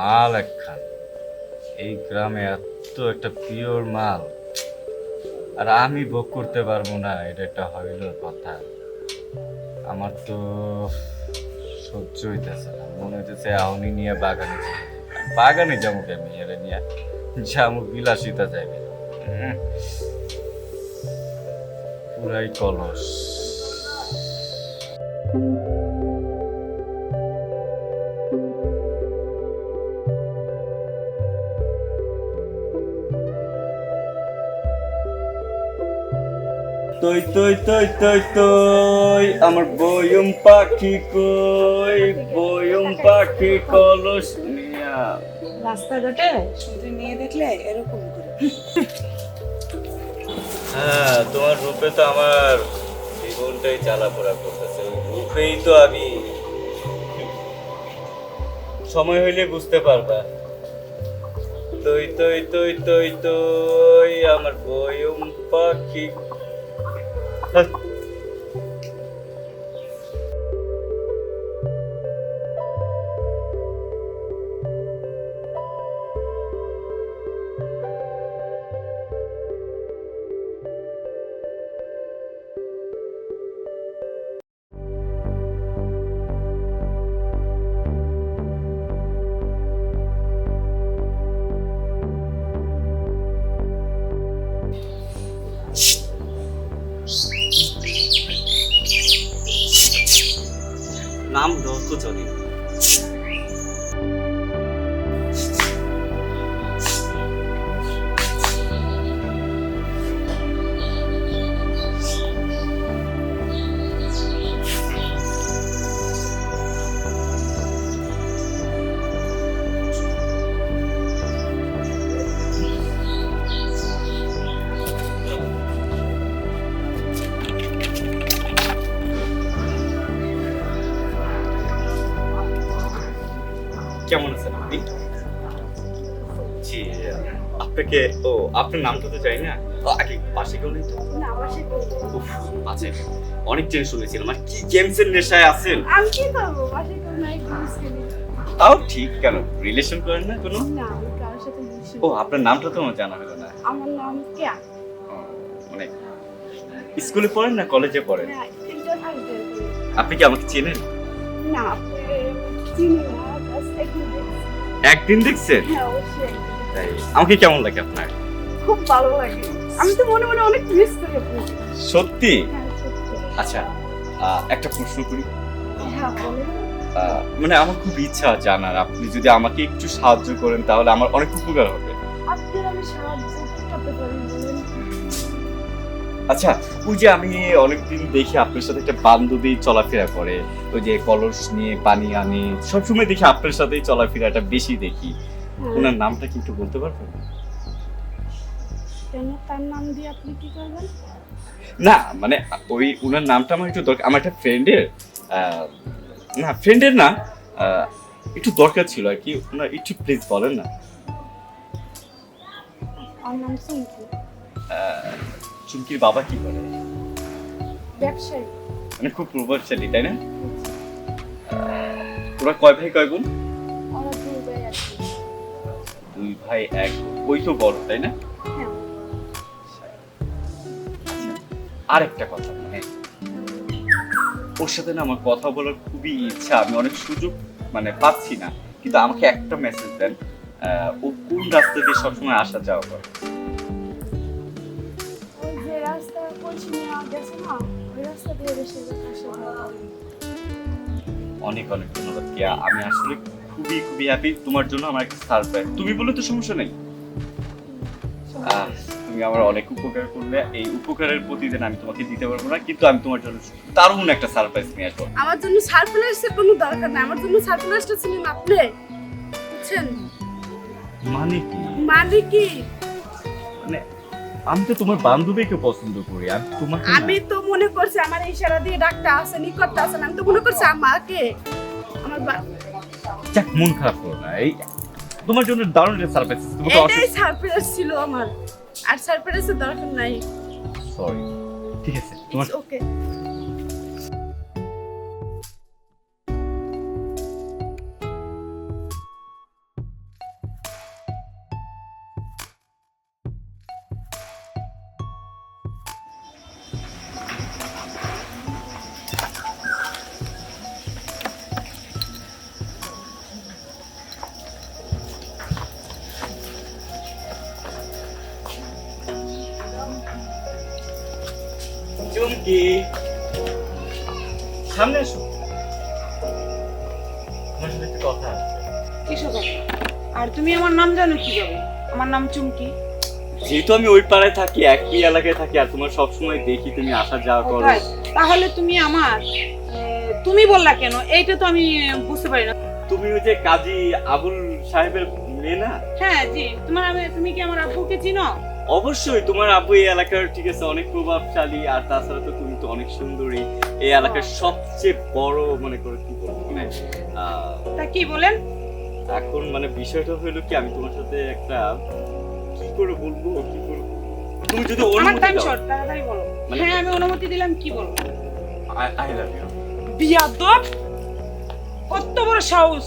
মাল একখান। এই গ্রামে এত একটা পিওর মাল। আর আমি ভোগ করতে পারব না, এটা একটা হইল কথা। আমার তো সহ্য হইতেছে না। মনে হইতেছে আহনি নিয়ে বাগানে। বাগানে যাব কে মেয়েরা নিয়ে যাব বিলাসিতা যাবে পুরাই কলস। তই তই তই তই তই আমার বয়ম পাখি কই বয়ম পাখি কলস নিয়া। রাস্তাঘাটে শুধু মেয়ে দেখলে এরকম করে। হ্যাঁ তোমার রূপে তো আমার জীবনটাই চালাপোড়া করতেছে। রূপেই তো আমি সময় হইলে বুঝতে পারবা। তই তই তই তই তই আমার বয়ম পাখি Let's go. নাম রত আপনি জি আপনাকে ও আপনার নামটা তো চাই না। আগে পাশে কেউ নেই তো? উফ, আছে অনেক চেঞ্জ শুনেছিলাম মানে কি গেমসের নেশায় আছেন? আমি কি করব? বাসে করব না ঘুষ খেলি। তাও ঠিক কেন? রিলেশন করেন না কোনো? না আমি কারোর সাথে মিশি ও আপনার নামটা তো আমার জানা হলো না। আমার নাম কেয়া মানে স্কুলে পড়েন না কলেজে পড়েন? আপনি কি আমাকে চেনেন? না চিনি না। একদিন দেখছেন হ্যাঁ আমাকে কেমন লাগে আপনার? খুব ভালো লাগে। আমি তো মনে মনে অনেক মিস করি আপনাকে সত্যি? আচ্ছা একটা প্রশ্ন করি। হ্যাঁ মানে আমার খুব ইচ্ছা জানার আপনি যদি আমাকে একটু সাহায্য করেন তাহলে আমার অনেক উপকার হবে। আপনার আমি সাহায্য করতে পারি আচ্ছা ওই যে আমি অনেকদিন দেখি আপনার সাথে একটা বান্ধবী চলাফেরা করে ওই যে কলস নিয়ে পানি আনে সবসময় দেখি আপনার সাথেই চলাফেরাটা বেশি দেখি। হ্যাঁ। ওনার নামটা কি একটু বলতে পারবেন? কেন তার নাম দিয়ে আপনি কি করবেন? না মানে ওই ওনার নামটা আমার একটু দরকার আমার একটা ফ্রেন্ডের না ফ্রেন্ডের না একটু দরকার ছিল আর কি ওনার একটু প্লিজ বলেন না। আমার নাম চুমকির বাবা কি করে? ব্যবসায়ী। মানে খুব প্রভাবশালী তাই না? ওরা কয় ভাই কয় বোন? ওরা দুই ভাই আছে দুই ভাই এক ওই তো বড় তাই না? হ্যাঁ। আর একটা কথা মানে ওর সাথে না আমার কথা বলার খুবই ইচ্ছা আমি অনেক সুযোগ মানে পাচ্ছি না। কিন্তু আমাকে একটা মেসেজ দেন আহ, ও কোন রাস্তা দিয়ে সবসময় আসা যাওয়া করে? অনেক অনেক ধন্যবাদ কেয়া। আমি আসলে খুবই খুবই হ্যাপি তোমার জন্য আমার একটা সারপ্রাইজ তুমি বলে তো সমস্যা নেই। তুমি আমার অনেক উপকার করলে। এই উপকারের প্রতিদিন আমি তোমাকে দিতে পারব না কিন্তু আমি তোমার জন্য দারুণ একটা সারপ্রাইজ নিয়ে আসব। আমার জন্য সারপ্রাইজের কোনো দরকার নাই। আমার জন্য সারপ্রাইজটা ছিলেন আপনি। বুঝছেন? মানে কি? মানে কি? মানে আমি তো তোমার বান্ধবীকে পছন্দ করি আর তোমাকে না। আমি তো মনে করছি আমার ইশারা দিয়ে ডাকটা আছে নিকটটা আছে আমি তো মনে করছি আমাকে আমার বা- যাক মন খারাপ করো না এই তোমার জন্য দারুণ একটা সারপ্রাইজ তোমাকে এটাই সারপ্রাইজ ছিল আমার আর সারপ্রাইজের দরকার নাই সরি ঠিক আছে তোমার ওকে চুমকি সামনে এসো তোমার সাথে একটু কথা আছে। আর তুমি আমার নাম জানো কি যাবে আমার নাম চুমকি। যেহেতু আমি ওই পাড়ায় থাকি একই এলাকায় থাকি আর তোমার সবসময় দেখি তুমি আসা যাওয়া করো। তাহলে তুমি আমার তুমি বললা কেন? এইটা তো আমি বুঝতে পারি না। তুমি ওই যে কাজী আবুল সাহেবের মেয়ে না? হ্যাঁ জি। তোমার আমি তুমি কি আমার আব্বুকে চিনো? অবশ্যই তোমার আব্বু এই এলাকার ঠিক আছে অনেক প্রভাবশালী আর তাছাড়া তো তুমি তো অনেক সুন্দরী। এই এলাকার সবচেয়ে বড় মনে করো কি বলব মানে তা কি বলেন? এখন মানে বিষয়টা হলো কি আমি তোমার সাথে একটা কি করে বলব কি করে তুমি যদি অনুমতি দাও। শর্ট তাড়াতাড়ি বলো। মানে- হ্যাঁ আমি অনুমতি দিলাম কি বলব আই লাভ ইউ বিয়াদব! কত বড় সাহস!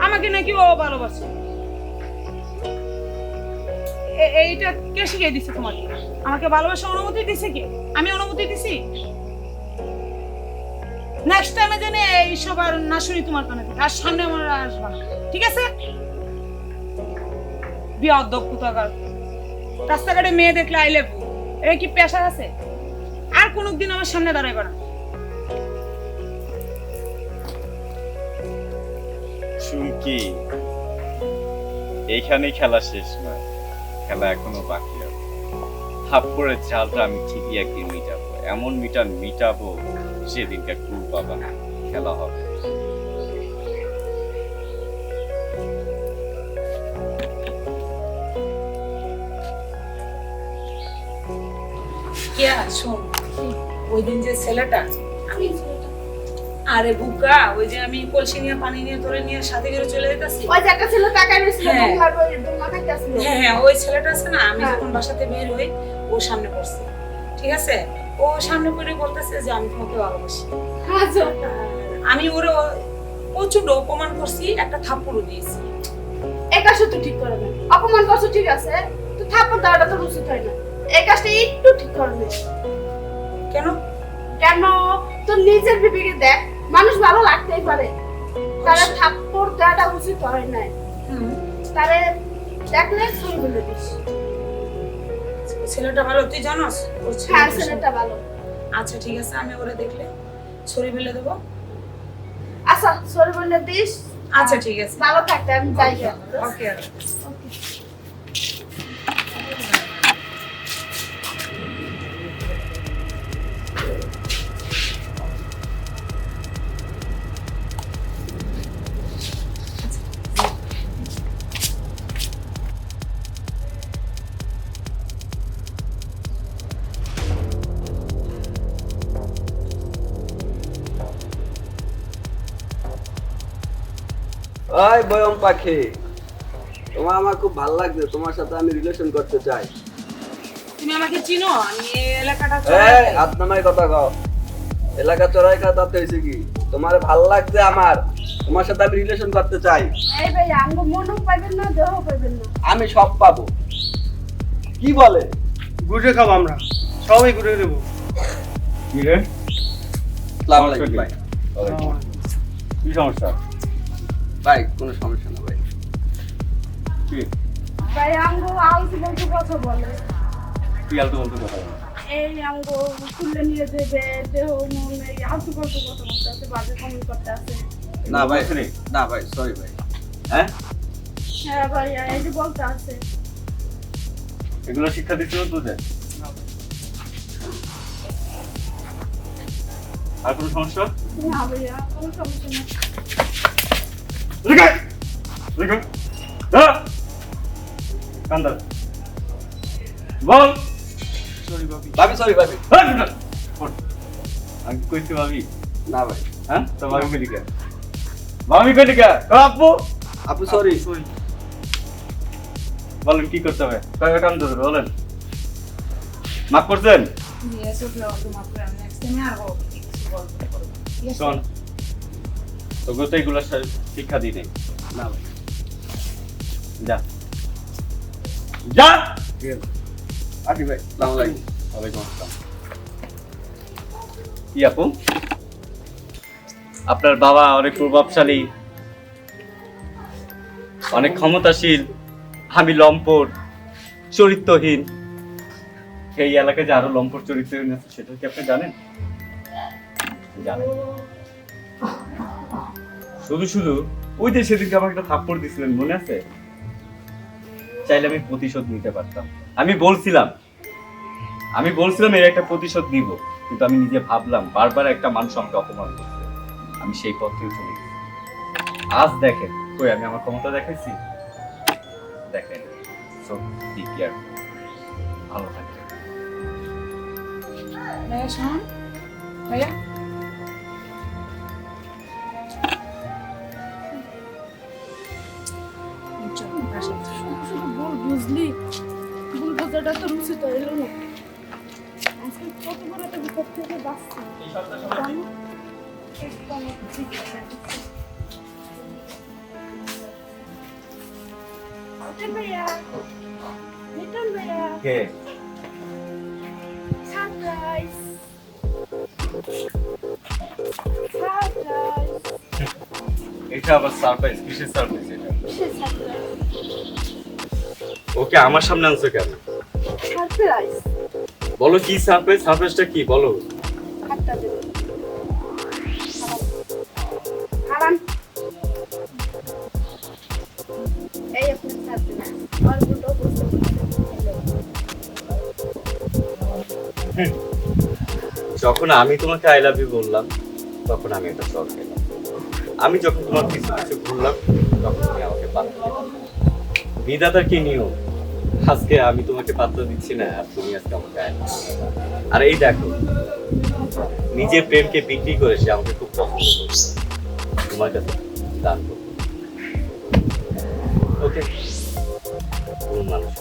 আমাকে নাকি ও ভালোবাসে। এইটা কে শিখিয়ে দিছে তোমাকে? আমাকে ভালোবাসা অনুমতি দিছে কে? আমি অনুমতি দিছি? নেক্সট টাইমে আর না শুনি তোমার কানে থেকে, আর সামনে আমার আসবা ঠিক আছে? কোথাকার রাস্তাঘাটে মেয়ে দেখলে আইলে এটা কি পেশা আছে? আর কোনোদিন আমার সামনে দাঁড়াইবে না। চুমকি এইখানে খেলা শেষ না খেলা এখনও বাকি আছে। থাপ্পড়ের চালটা আমি ঠিকই একদিন মিটাবো। এমন মিটান মিটাবো সেদিনকে কুল পাবা না খেলা হবে। ওই দিন যে ছেলেটা, আমি আরে বুকা ওই যে আমি কলসি নিয়ে পানি নিয়ে তোরে নিয়ে সাথে করে চলে যেতেছি। ওই যে একটা ছিল টাকা নিয়েছিল হ্যাঁ। হ্যাঁ হ্যাঁ ওই ছেলেটা আছে না আমি হ্যাঁ। যখন বাসাতে বের হই ও সামনে পড়ছে। ঠিক আছে? ও সামনে পড়ে বলতেছে যে আমি তোমাকে ভালোবাসি। আচ্ছা। আমি ওরে প্রচণ্ড অপমান করছি একটা থাপ্পড়ও দিয়েছি। এই কাজটা তুই ঠিক করবে অপমান করছ ঠিক আছে তো থাপ্পড় দেওয়াটা তো উচিত হয় না। এই কাজটা একটু ঠিক করবে। কেন? কেন? তোর নিজের বিবেকে দেখ মানুষ ভালো লাগতেই পারে। তারা থাপ্পড় দেওয়াটা উচিত হয় না তারে দেখলে ছুরি বলে দিস ছেলেটা ভালো তুই জানোস? হ্যাঁ ছেলেটা ভালো। আচ্ছা ঠিক আছে আমি ওরে দেখলে ছড়ি ফেলে দেবো। আচ্ছা ছুরি বলে দিস। আচ্ছা ঠিক আছে। ভালো থাকতে আমি যাই। ওকে ওকে ওই বয়ম পাখি তোমার আমার খুব ভালো লাগছে তোমার সাথে আমি রিলেশন করতে চাই। তুমি আমাকে চিনো আমি এই এলাকাটা এই নামাই কথা কও। এলাকা চড়াই খাওয়া তাতে হয়েছে কি? তোমার ভালো লাগছে আমার তোমার সাথে আমি রিলেশন করতে চাই। এই ভাই আঙ্গ মনও পাইবেন না দেহ পাইবেন না। আমি সব পাবো। কি বলে? ঘুরে খাব আমরা। সবাই ঘুরে দেবো। কি রে? আসসালামু আলাইকুম ভাই। কি সমস্যা? ভাই কোনো সমস্যা না ভাই। কি? ভাই আঙ্গ আলতু বলতে কথা বলে। তুই আলতু বলতে কথা বল। এই আঙ্গ খুললে নিয়ে দেবে দেহ মন এই আলতু বলতে কথা বলতে আছে বাজে কমেন্ট করতে আছে। না ভাই না ভাই সরি ভাই। হ্যাঁ? হ্যাঁ ভাই এই যে বলতে আছে। এগুলো শিক্ষা দিচ্ছিল তোদের? আর কোনো সমস্যা? না ভাইয়া কোনো সমস্যা নেই। বল সরি বাবি ভাবি সরি ভাবি। আমি কি কইতে ভাবি না ভাই হ্যাঁ তো ভাবি কই লিখে ভাবি কই লিখে তো আপু আপু সরি সরি বলেন কি করতে হবে কয় কাম ধরবে বলেন মাফ করছেন? শোন তো এগুলো শিক্ষা দিই নাই। না ভাই। যা। যা! আসি ভাই আসসালামু আলাইকুম। ওয়ালাইকুম আসসালাম। কি আপু? আপনার বাবা অনেক প্রভাবশালী। অনেক ক্ষমতাশীল। আমি লম্পট, চরিত্রহীন। এই এলাকায় যে আরও লম্পট চরিত্রহীন আছে, সেটা কি আপনি জানেন? জানেন। শুধু শুধু ওই যে সেদিনকে আমাকে একটা থাপ্পড় দিছিলেন, মনে আছে? চাইলে আমি প্রতিশোধ নিতে পারতাম। আমি বলছিলাম আমি বলছিলাম এর একটা প্রতিশোধ নিব, কিন্তু আমি নিজে ভাবলাম, বারবার একটা মানুষ আমাকে অপমান করছে। আমি সেই পথেই চলে গেছি। আজ দেখেন, কই, আমি আমার ক্ষমতা দেখাইছি? দেখেন সো বি কেয়ারফুল ভালো থাকবেন। ভাইয়া, শোন। ভাইয়া। চল, শুধু শুধু ভুল বুঝলি। ভুল বোঝাটা তো উচিত হইল না। আজকে কত বড় একটা বিপদ থেকে বাঁচছি জানো? একদম ঠিক আছে। ওঠেন ভাইয়া। ভাইয়া। কে? সারপ্রাইজ। সারপ্রাইজ। এটা আবার সারপ্রাইজ কিসের সারপ্রাইজ এটা? কিসের সারপ্রাইজ? ওকে আমার সামনে আনছো কেন? সারপ্রাইজ। বলো কি সারপ্রাইজ? সারপ্রাইজটা কি? বলো। হাতটা দেবে। হারান এই আপনার সারপ্রাইজ। আর দুটো যখন আমি তোমাকে আই লাভ ইউ বললাম তখন আমি একটা শখ পেলাম আমি যখন তোমার কিছু কিছু ঘুরলাম তখন তুমি আমাকে পাত্র বিধাতার কি নিয়ম? আজকে আমি তোমাকে পাত্র দিচ্ছি না, আর তুমি আজকে আমাকে। আর এই দেখো নিজের প্রেমকে বিক্রি করে সে আমাকে খুব পছন্দ করছে তোমার কাছে দান করো। ওকে? মানুষ